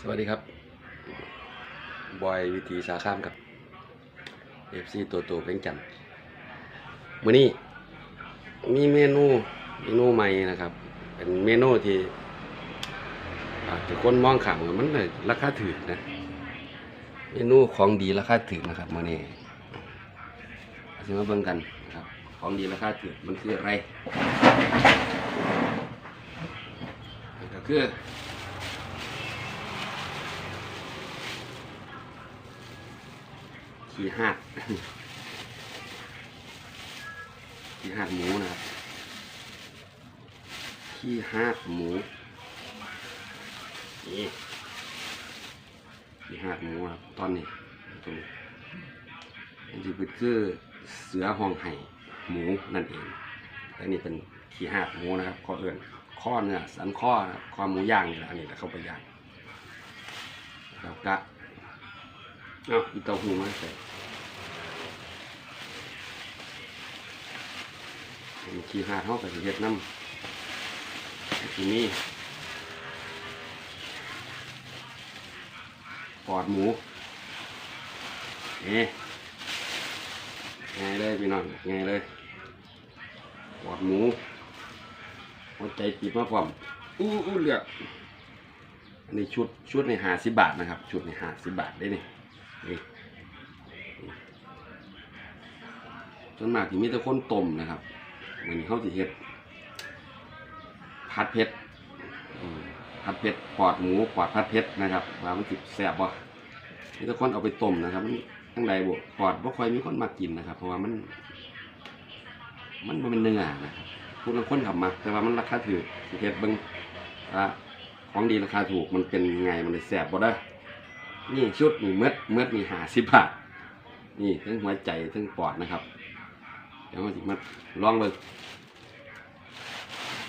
สวัสดีครับ บอยวิธีสาข้ามกับเอฟซีตัวโตเพ่งจันมื้อนี้มีเมนูเมนูใหม่นะครับ เป็นเมนูที่อาจจะคนมองขังว่ามันเลยราคาถูกนะ เมนูของดีราคาถูกนะครับมื้อนี้จะมาเบิ่งกันนะครับ ของดีราคาถูกมันคืออะไรก็คือ ขี้หาดขี้หาดหมูนะครับขี้หาดหมูนี่ขี้หาดหมูครับตอนนี้ตรงนี้อันนี้เป็นคือเสือห้องไห่หมูนั่นเองและนี่เป็นขี้หาดหมูนะครับข้อเอื่นข้อเนื้อสันข้อนะครับข้อหมูย่างนี่แหละอันนี้แหละเข้าไปย่างแล้วก็ เอาอีเต้าหู้มาใส่ขี้หาดเท่ากับเห็ดน้ำทีนี้ปอดหมูเอ๊ง่ายเลยพี่น้องง่ายเลยปอดหมูหัวใจจีบมาพร้อมอู้อู้เหลือกอันนี้ชุดชุดในหาสิบบาทนะครับ ชุดในหาสิบบาทได้นี่ นี่นี่ส่วนมากที่มีแต่คนต้มนะครับเหมือนเขาสิเฮ็ดผัดเผ็ดผัดเผ็ดปอดหมูปอดผัดเผ็ดนะครับว่ามันสิแซ่บบ่มีแต่คนเอาไปต้มนะครับมันทั้งใดบ่ปอดบ่ค่อยมีคนมากินนะครับ เพราะว่ามัน มันเป็นเนื้อนะครับผู้ลางคนขับมาแต่ว่ามันราคาถูกสิเฮ็ดบิ่งว่าของดีราคาถูกมันเป็นไงมันเลยแซ่บบ่ได้ นี่ชุดนี่เม็ดเม็ดนี่50บบาท นี่ทั้งหัวใจทั้งปอดนะครับ เดี๋ยวมาสิมาลองเบิ่ง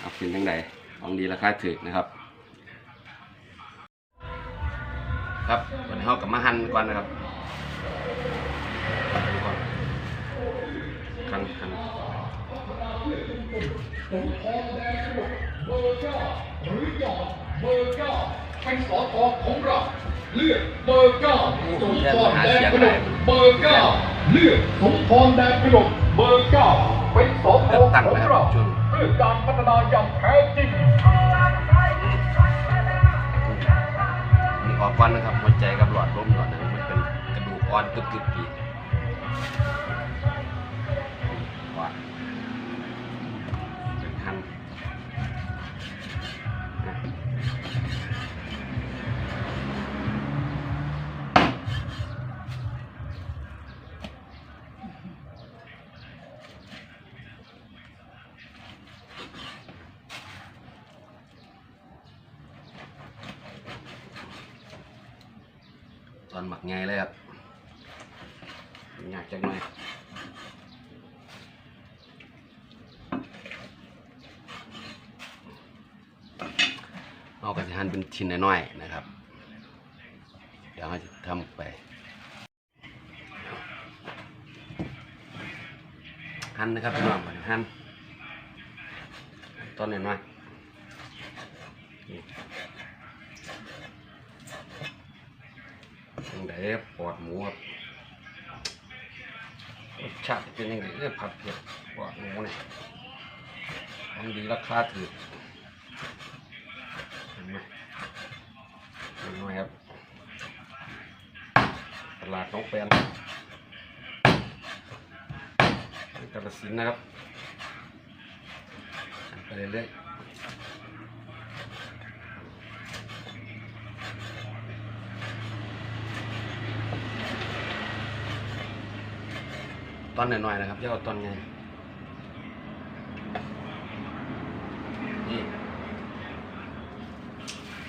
เอาเป็นจังไดของดีราคาถูกนะครับ ครับวันนี้เฮากับมาหั่นก่อนนะครับหั่นก่อนหั่นหั่นเบอร์เก้าหรือหยอดเบอร์เก้า เป็นสอทอของเราเลือกเบอร์เก้าสมพรแดงกระดกเบอร์เก้าเลือกสมพรแดงกระดกเบอร์เก้าเป็นสอทอของเราเพื่อการพัฒนาอย่างแท้จริงนี่ออกก่อนนะครับหัวใจกับหลอดลมหลอดนั้นมันเป็นกระดูกอ่อนกึบๆดี ตอนน้อยๆนี่ยังไงปอดหมูครับรสชาติเป็นยังไงเรื่องผัดเผ็ดปอดหมูเนี่ยของดีราคาถูกเห็นไหมเห็นไหมครับตลาดน้องแปนกระสินนะครับ ไปเรื่อยๆตอนหน่อยๆนะครับย่าเอตอนไงนี่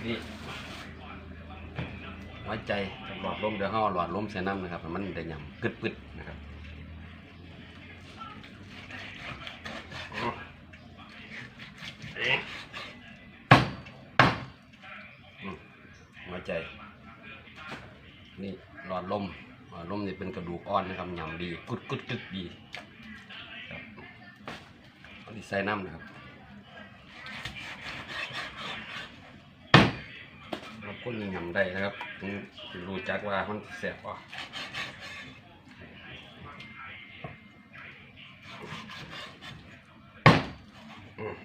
นี่ไว้ใจหลอดลมเดี๋ยวเขาเอหลอดลมใส่น้ำนะครับมันได้ยำกึดๆนะครับ อืม หัวใจ นี่หลอดลมหลอดลมนี่เป็นกระดูกอ่อนนะครับยำดีกุดกุดกึดดีครับเอาที่ใส่น้ำนะครับนครับคนยำได้นะครับรู้จักว่ามันแสบป่ะอืม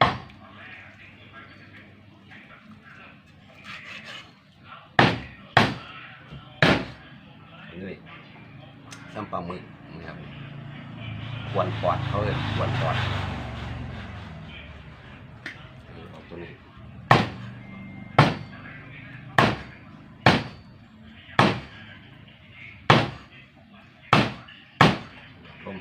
นี่ซ้ำปลาหมึกนะครับควนปอดเขาเลยค วนปอดเอาตัวนี้ลม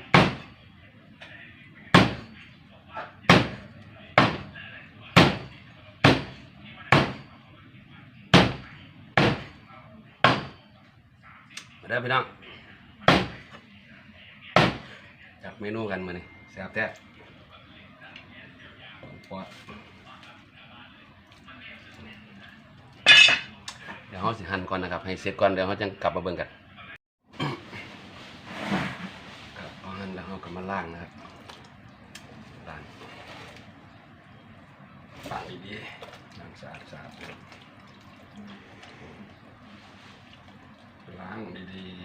มาได้อพี่น้องจับเมนูกันมาเนี่ย แซ่บแท้ปอดเดี๋ยวเขาสิหั่นก่อนนะครับ ให้เสร็จก่อนเดี๋ยวเขาจะกลับมาเบิ่งกันครับเพราะงั้นแล้วเราก็มาล่างนะครับล่างล้างดีๆล้างสะอาดสะอาดล้างดีๆ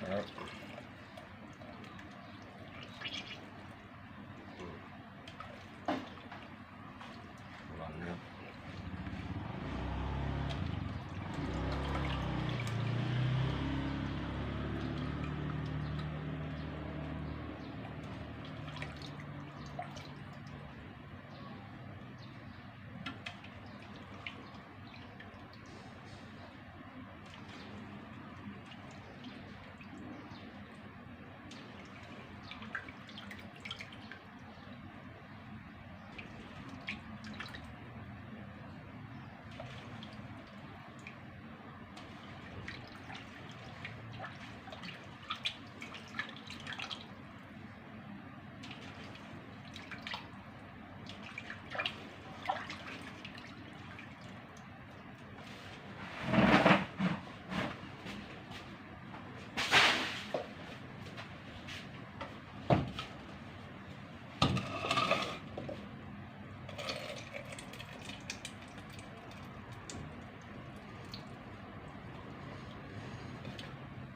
ครับอืมร้อนนะครับ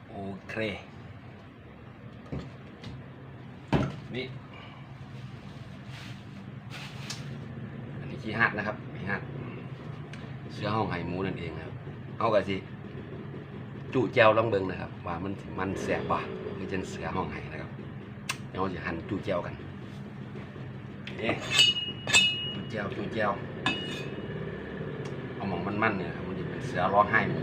โอ เคนี่อันนี้ขี้หัดนะครับขี้หัดเสื้อห้องไห่หมูนั่นเองครับ เอากะสิจุแจวลองเบิงนะครับ ว่ามันมันแสบป่ะคือจังเสือห้องไห่นะครับเดี๋ยวเราจะหั่นจุแจวกันนี่จุแจวจุแจวเอาหมองมันๆเนี่ยครับมันจะเป็นเสือร้องไห้หมู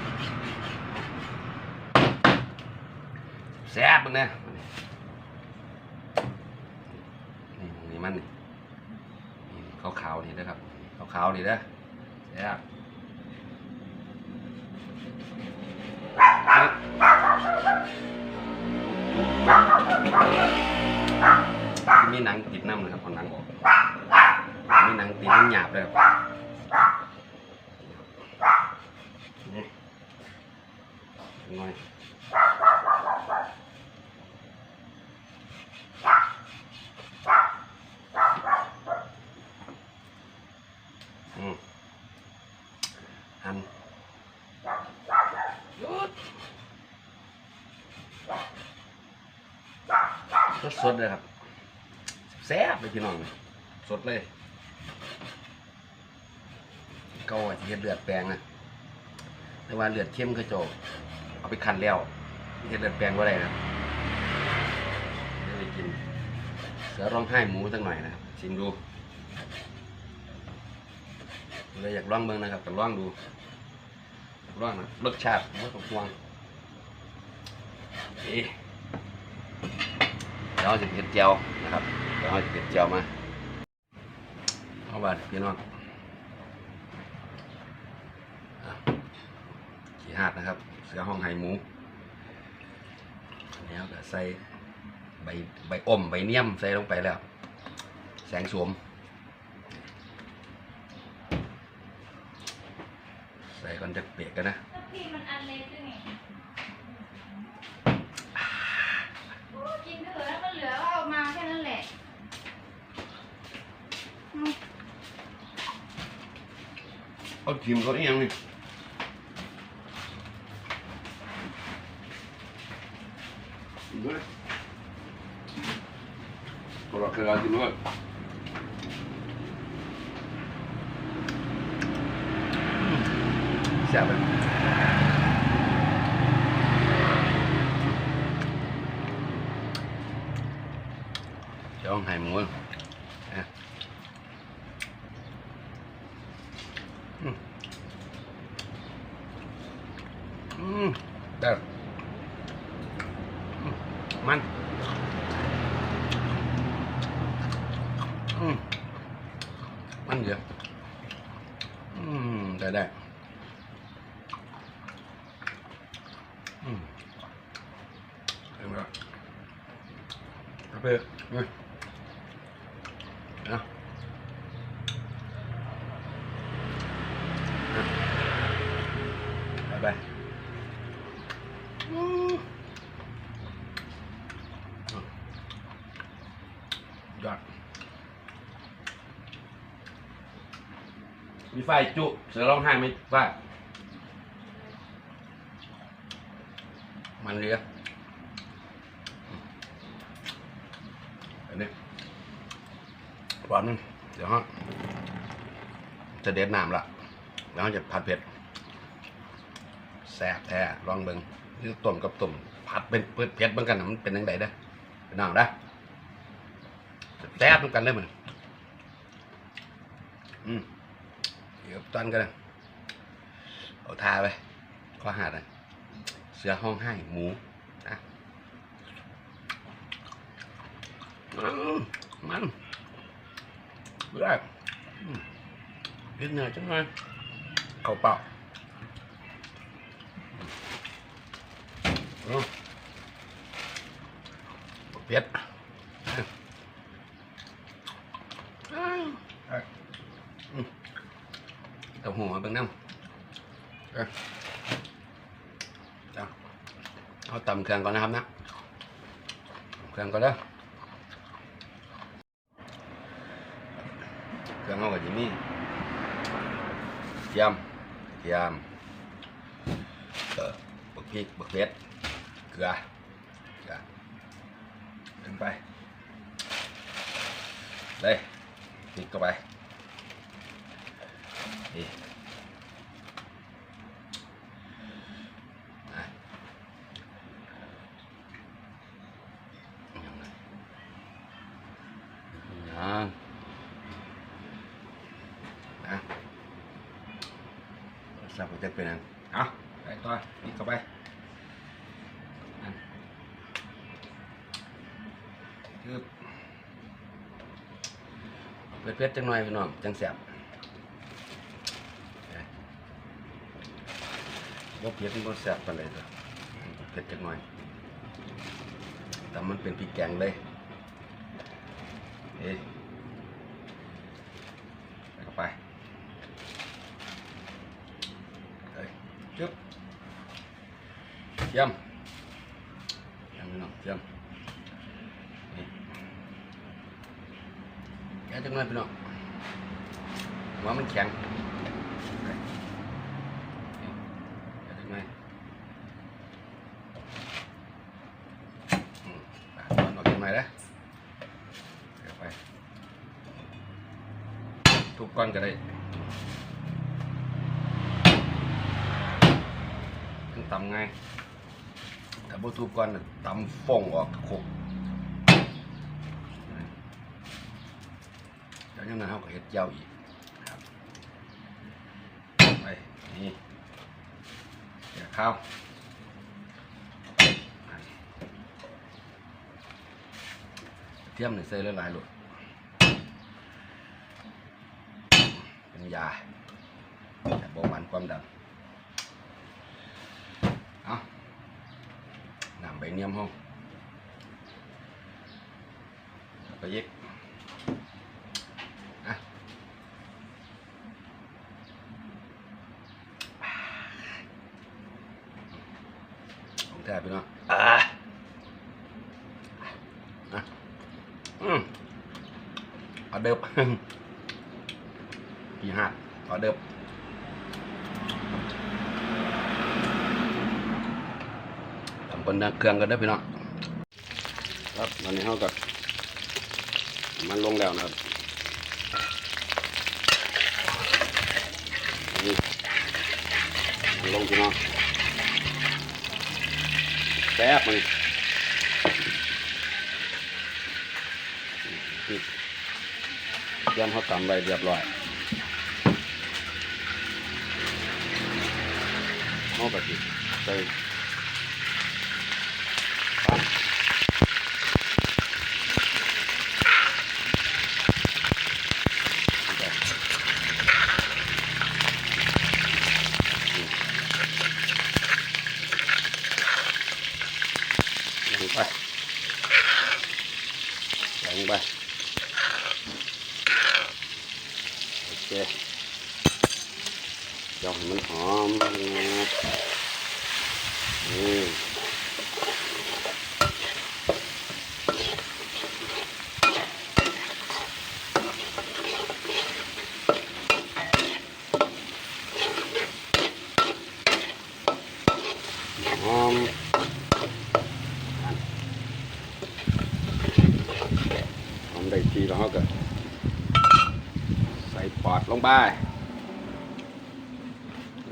đó xé bên nè นี่นี่มันนี่ขาวขาวๆนี่นะครับขาวขาวๆนี่เด้อแซ่บมีหนังติดน้ำนะครับเอาหนังออกมีหนังติดมันหยาบเลยครับ นี่หน่อยอืมหั่นหยุดสดๆเลยครับ แซ่บเลยพี่น้อง สดเลย เก็ว่าจะเฮ็ดเลือดแปลงนะแต่ว่าเลือดเข้มก็จกเอาไปคั้นแล้วเฮ็ดเลือดแปลงว่าอะไรนะเดี๋ยวไปกิน เสือร้องไห้หมูสักหน่อยนะชิมดูเลยอยากลองเบิ่งนะครับก็ลองดูลองนะรสชาติไม่ต้องห่วงนี่เดี๋ยวจะเผ็ดเจียวนะครับเดี๋ยวจะเผ็ดเจียวมาเอาบาดพี่น้อง หาดนะครับ เสือห้องไฮมูแล้วก็ใส่ใบใบอมใบเนียมใส่ลงไปแล้ว แสงสวม ใส่ก่อนจะเปียกกันนะพี่มันเล็ได้ยังนเถอะแล้วมันเหลือก็เอามาแค่นั้นแหละกิมเขาเง รอเคยกินด้วย แซ่บเลยเจ้าไห่หมูนะอืมอืมได้อืมมันอืมมันเยอะอืมได้ได้ อืมเห็นไหมล่ะเอา ไปเลยเอาเอาไปยอดมีไฟจุเสือร้องไห้ไหมไฟ มันเรียอันนี้หวานเดี๋ยวฮะ จะเด็ดน้ำละแล้วจะผัดเผ็ดแซ่บแท้ลองเบิ่งนี่ต้มกับต้มผัดเป็นเผ็ดเผ็ดเหมือนกันนะมันเป็นยังไงเด้อเป็นน้ำได้แซ่บเหมือนกันเลยมันอืมเดี๋ยวตอนกันเลยเอาทาไปข้อหาดเลยเสือห้องให้หมูนะมันมันเบื่ออืมกิ นเหนื่อยจังเลยเขาเปล่าอืมเผ็ดอ้าวอืมเต้าหู้มาเบิ่งน้ำเอ้ยเอาตำเครื่องก่อนนะครับนะเครื่องก่อนเด้อเครื่องเอากับจิมี่ ยำยำเออบักพริกบักเผ็ดเกลือเกลือขึ้นไปเลยพริกเข้าไปนี่อะ นะนะสับไปเต็มเป็นอันเอาไปต่อนี่เข้าไปอันคือเผ็ดๆจังหน่อยพี่น้องจังแสบบ่เผ็ดมันบ่แสบปานใดตัวเผ็ดจังหน่อย แต่มันเป็นพริกแกงเลยเอ๊ะเข้าไปเฮ้ยจึ๊บเยี่ยมเยี่ยมพี่น้องเยี่ยมนี่ แกะจังเลยพี่น้องหัวมันแข็งยังเลยอืมอะตอนออกจังเลยนะเดี๋ยวไปทุบก้อนก็ได้มันตำไงแต่บ่ทุบก้อนน่ำฟ่องออกโคกแล้วยังไงเขาก็ เฮ็ดเจ้าอีกครับไปนี่เดี๋ยวข้าวเทียมหนี่ใส่หลายๆลูกเป็นยาแต่บาหวานความดันเอาน้ำใบเนียมห้องไปยิก เดิบกี่หัดออเดิบทำบนเครื่องกันได้พี่น้องครับตอนนี้เขากับมันลงแล้วนะครับนี่ลงพี่น้องแซ่บมันนี่ เตรียมเขาตำไว้เรียบร้อยเขาแบบนี้ใส่ปั๊บ ลงไปลงไปโอเคเดี๋ยวให้มันหอมนะนี่ หอมทำได้ทีแล้วก็ใส่ปอดลงไป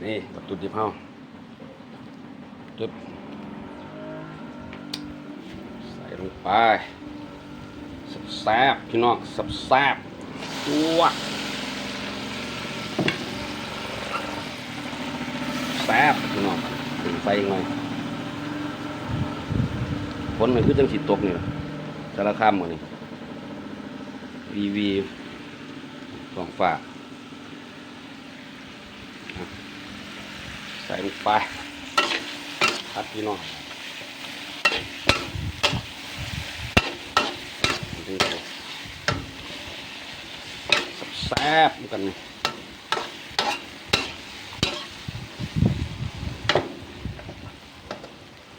นี่วัตถุดิบเฮาจึ๊บใส่ลงไปสับแซบพี่น้องสับแซบๆตัวแซบพี่น้อง ไฟยังไงฝนมันคือจังสิตกนี่ล่ะสารคามหมดนี่วีวีสองฝาอะใส่ลงไปพัดพี่น้องแซ่บกันนี่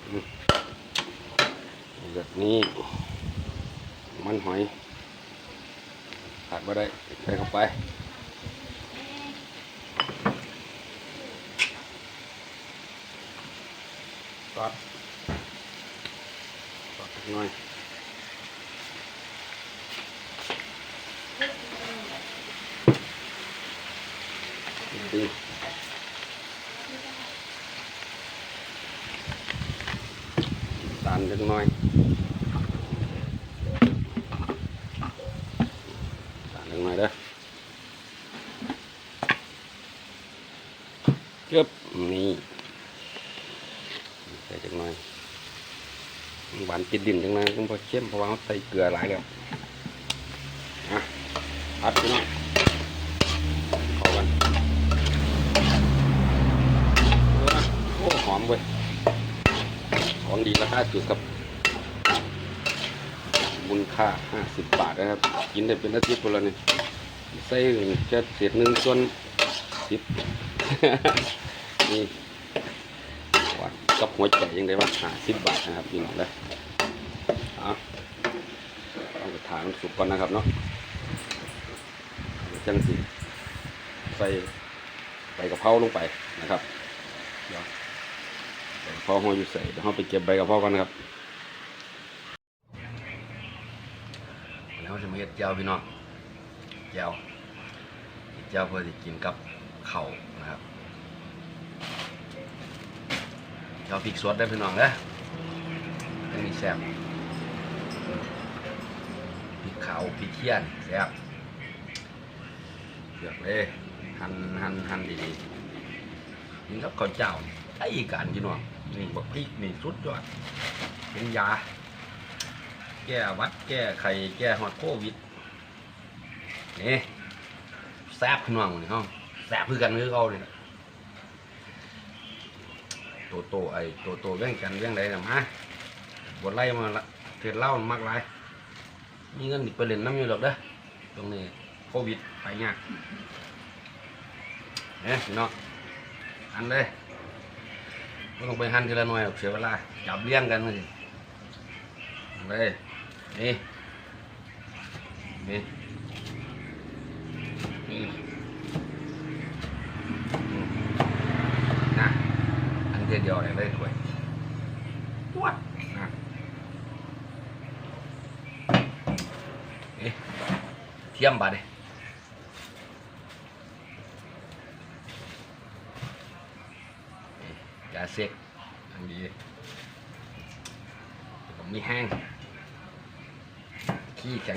อืมแบบนี้ มันหอย ขาดบ่ได้ใส่เข้าไปซอสซอสสักหน่อยดีตาล จักหน่อยตาลจักหน่อยเด้อเกือบนี่ใส่จักหน่อยหวานติดดินจังเลยต้องพอเข้มเพราะว่าเราใส่เกลือหลายแล้วอะพัดพี่น้องเข้ากันโอ้หอมเว้ย ของดีราคาถูกครับมูลค่า50บาทนะครับ กินได้เป็นอาทิตย์คนละนี่ใส่แค่เศษหนึ่งส่วนสิบนี่วัดกับหัวใจยังได้ว่า50บาทนะครับพี่น้องเลยเอาต้องไปทานสุกก่อนนะครับเนาะจังสิใส่ใบกะเพราลงไปนะครับเดี๋ยว พราหัวอยู่ใส่เดี๋ยวเราไปเก็บใบกะเพรากันนะครับแล้วจะมาเฮ็ดเจียวพี่น้องเจียวเจียวเพื่อจะกินกับเข่านะครับเจียวพริกสดได้พี่น้องเด้ออันนี้แซ่บพริกขาวพริกเทียนแซ่บเลือกเลยหั่นหั่นหั่นดีๆกินกับข้าวเจ้าไอ้การพี่น้อง นี่บักพริกนี่สุดยอดเป็นยา แก้วัดแก้ไข่แก้ฮอดโควิดนี่แซ่บขึ้นมาหมดเลยเฮาแซ่บคือกันคือเขาเลยโตโตไอโตโตเว้งกันเว้งใดนะมาบดไล่มาละเทศเหล้ามากหลายมีเงินไปเล่นน้ำอยู่หรอกเด้อตรงนี้โควิดไปยากเนี่ยพี่น้องหันเลย ไม่ต้องไปหั่นทีละหน่อยหรอกเสียเวลา จับเลี้ยงกันเลย đây đi đi đi nè ăn kia giò này đây tuổi วดอะเอ๊ะเทียมบาดเลยาเซ็กอันดีผมมีแห้ง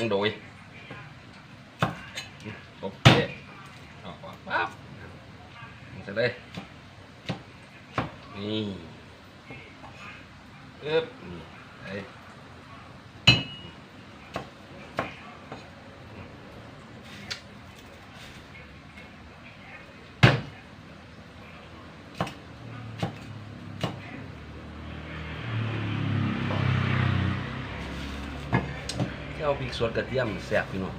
ขี้แข็งโดยตบเจ๊ออกมาปั๊บมันจะเลย นี่อึ๊บนี่ไอ้ เจ้าพริกสดกระเทียมแซ่บพี่น้อง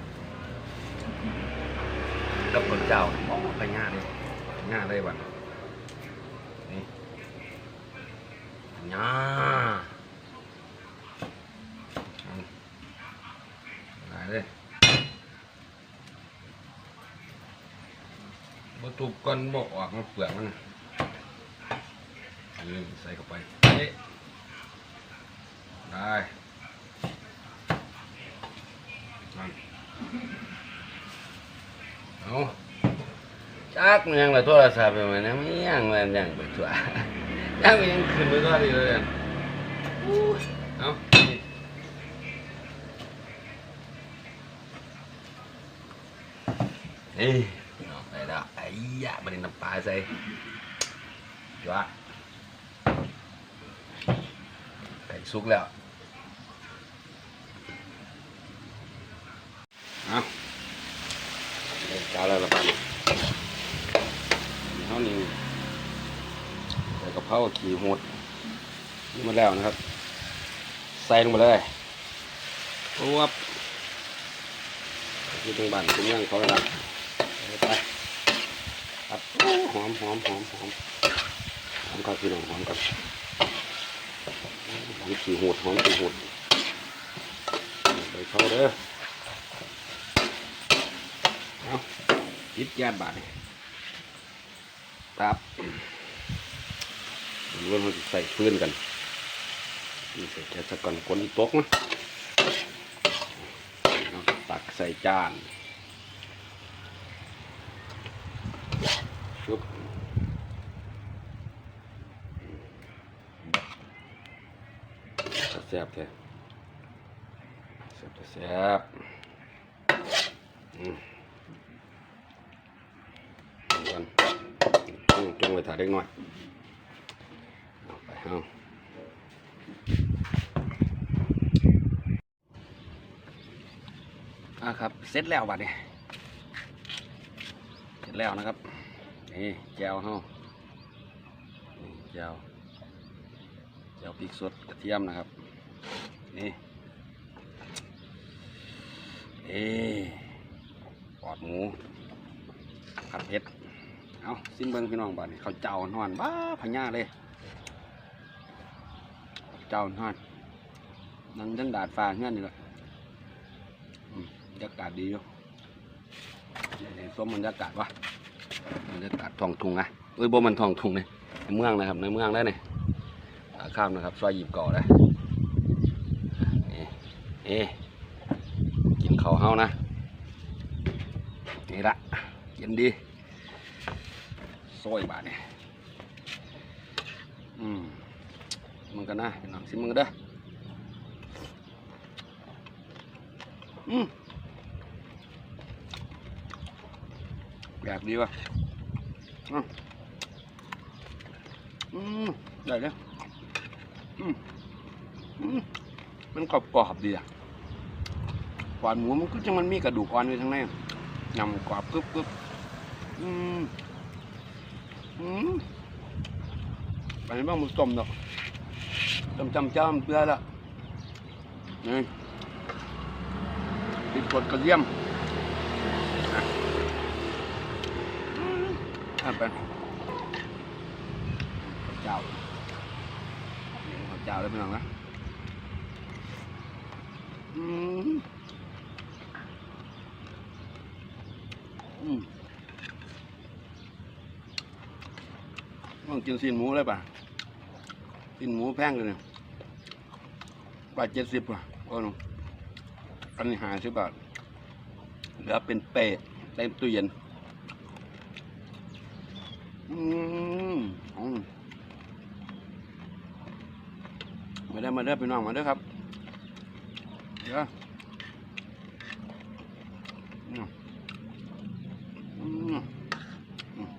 กับคนเจ้าออกมาไปง่ายเลยง่ายเลยวันนี่ nha lại đây bố tụp con bộ hoặc nó phượng nó này ừ, xay เข้าไป đấy đây าจักมันยังละโทรศัพท์ไปมันยังไม่ยังมันยังไปตัวยังมันยังขึ้นไปตัวดีเลยเอาเฮ้ยไส่ละไอ้ยะบันน้ำปลาใส่จ้าไก่สุกแล้ว เอา จ้าแล้วละปันเท่านี้ใส่กะเพราขี่หดนี่มาแล้วนะครับ ใส่ลงมาเลยรวบนี่ตรงบ้านตรงย่างเขาแล้วนะไปครับหอมหอมหอมหอมหอมครับพี่น้องหอมครับหอมขี่หดหอมขี่หดไปเข้าเด้อเอา ยิดยาดบาทตับรวนมันใส่ฟืนกันนี่ใส่แค่สักก่อนคนตกนะตักใส่จานชุบแซ่บแท้แซ่บแซ่บอืมเอาก่อนอืมจงไว้ ถ่ายเล็กน้อยเอาไปเอาอะครับเสร็จแล้วบัดนี้เสร็จแล้วนะครับนี่แจวเฮาแจวแจวพริกสดกระเทียมนะครับนี่เอ๊ปอดหมูผัดเผ็ด เอาซิมเบิ้งพี่น้องบัดนี้เขาเจ้านอนบ้าพญาเลย เจ้านอนนั่งทั้งดาดฟ้าเงี้ยนี่แหละบรรยากาศดีอยู่เห็นส้มบรรยากาศวะบรรยากาศทองทุงนะเอ้ยบ่มันทองทุงเลยในเมืองนะครับ ในเมืองได้เนี่ยข้ามนะครับซอยหยิบก่อเลยเอ๊ะเอ๊ะกินข้าวเฮานะนี่ละเย็นดี ซอยบาทเนี่ยอืมมึงกันนะพี่น้องสิมึงกันเด้ออืมอยากดีวะอืมอืมได้เลยอืมอืมมันกรอบกรอบดีอะหวานหมูมันก็จะมันมีกระดูกอ่อนอยู่ทั้งในยำกรอบกรึบกึบอืม อืมไปบ้างมึงต้มดอกต้มจำจ้ำเพื่อละนี่ติดกดกระเทียมอะอืมอะไปข้าวเจ้าข้าวเจ้าได้ไหมน้องนะอืมอืม ต้อง กินซีนหมูเลยป่ะซีนหมูแพงเลยเนี่ยบาทเจ็ดสิบอะโอ้โหอันนี้หาสิบบาทเหลือเป็นเปะเต็มตู้เย็นอืมอืมมาได้มาเด้อพี่น้องมาเด้ครับ เดี๋ยวอืม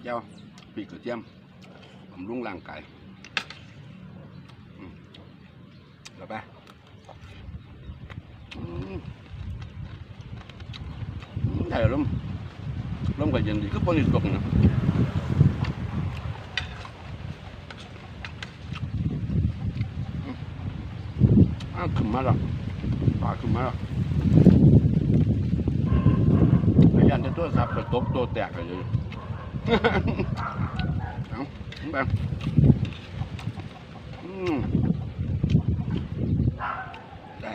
เจ้าปีกกระเทียม บำรุงร่างกายอืมแล้วไปอืมอืมได้ลมลมก็เย็นดีก็ปนอีกตกนะอ้าวขึ้นมาแล้วปลาขึ้นมาแล้วพยายามจะโทรศัพท์ไปตบตัวแตกเลยเอา แบบอืมได้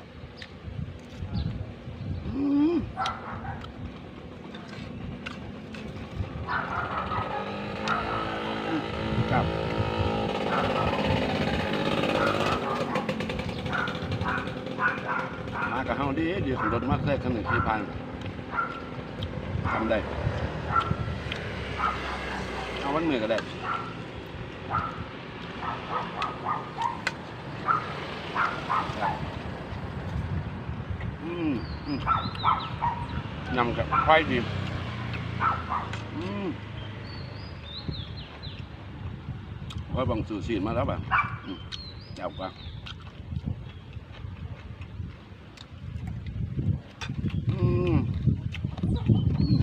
อืมครับมากับเฮาดีดีของรถมาแทรกคันหนึ่งที่พันทำได้เอาวันมือก็ได้ อืมอืมยำกับไข่ดีอืมไว้บังสูสีมาแล้วแบบอืมเจ้ากว่าอืม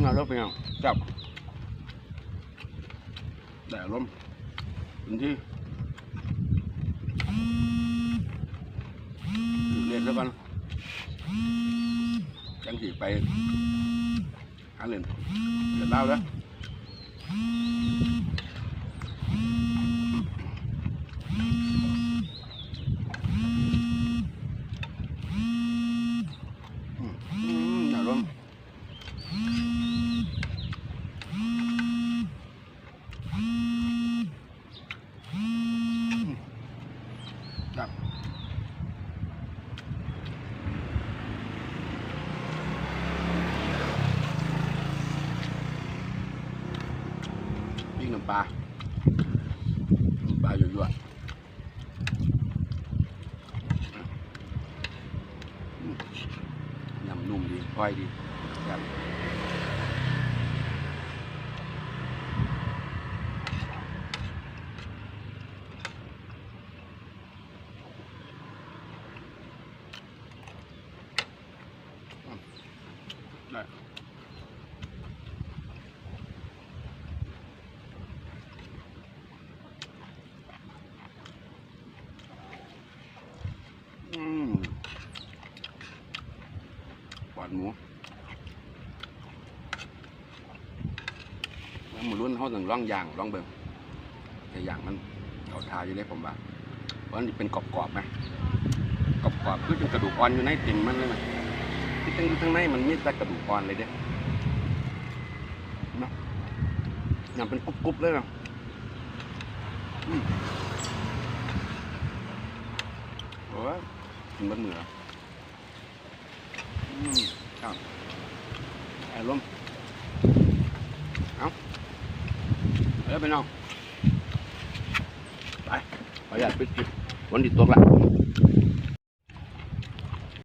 น่ารักเป็นยังจับแต่ล้มเป็นที่ เรียนแล้วกันจังสีไปหาเล่นเดี๋ยวเล่าแล้วอืมอย่าล้มครับ ปิ้งน้ำปลาน้ำปลาหยั่วๆอืมยำนุ่มดีค่อยดีครับได้ อืม หมูแล้วหมูรุ่นเขาถึงร่องยางร่องเบิ่งแต่ยางมันเขาทาอยู่ได้ผมว่าเพราะมันเป็นกรอบๆไหมกรอบๆคือเป็นกระดูกอ่อนอยู่ในติ่มมันเลยนะที่ตั้งอยู่ข้งในมันมีแต่กระดูกอ่อนเลยเด้เนาะอย่างเป็นกรุบๆเลยนะอืมโอ้ยกินบะเหนืออืมครับไอ้ ลมเอาไปแล้วไปน้อง ไปขออนุญาตไปกินวันที่ตกละ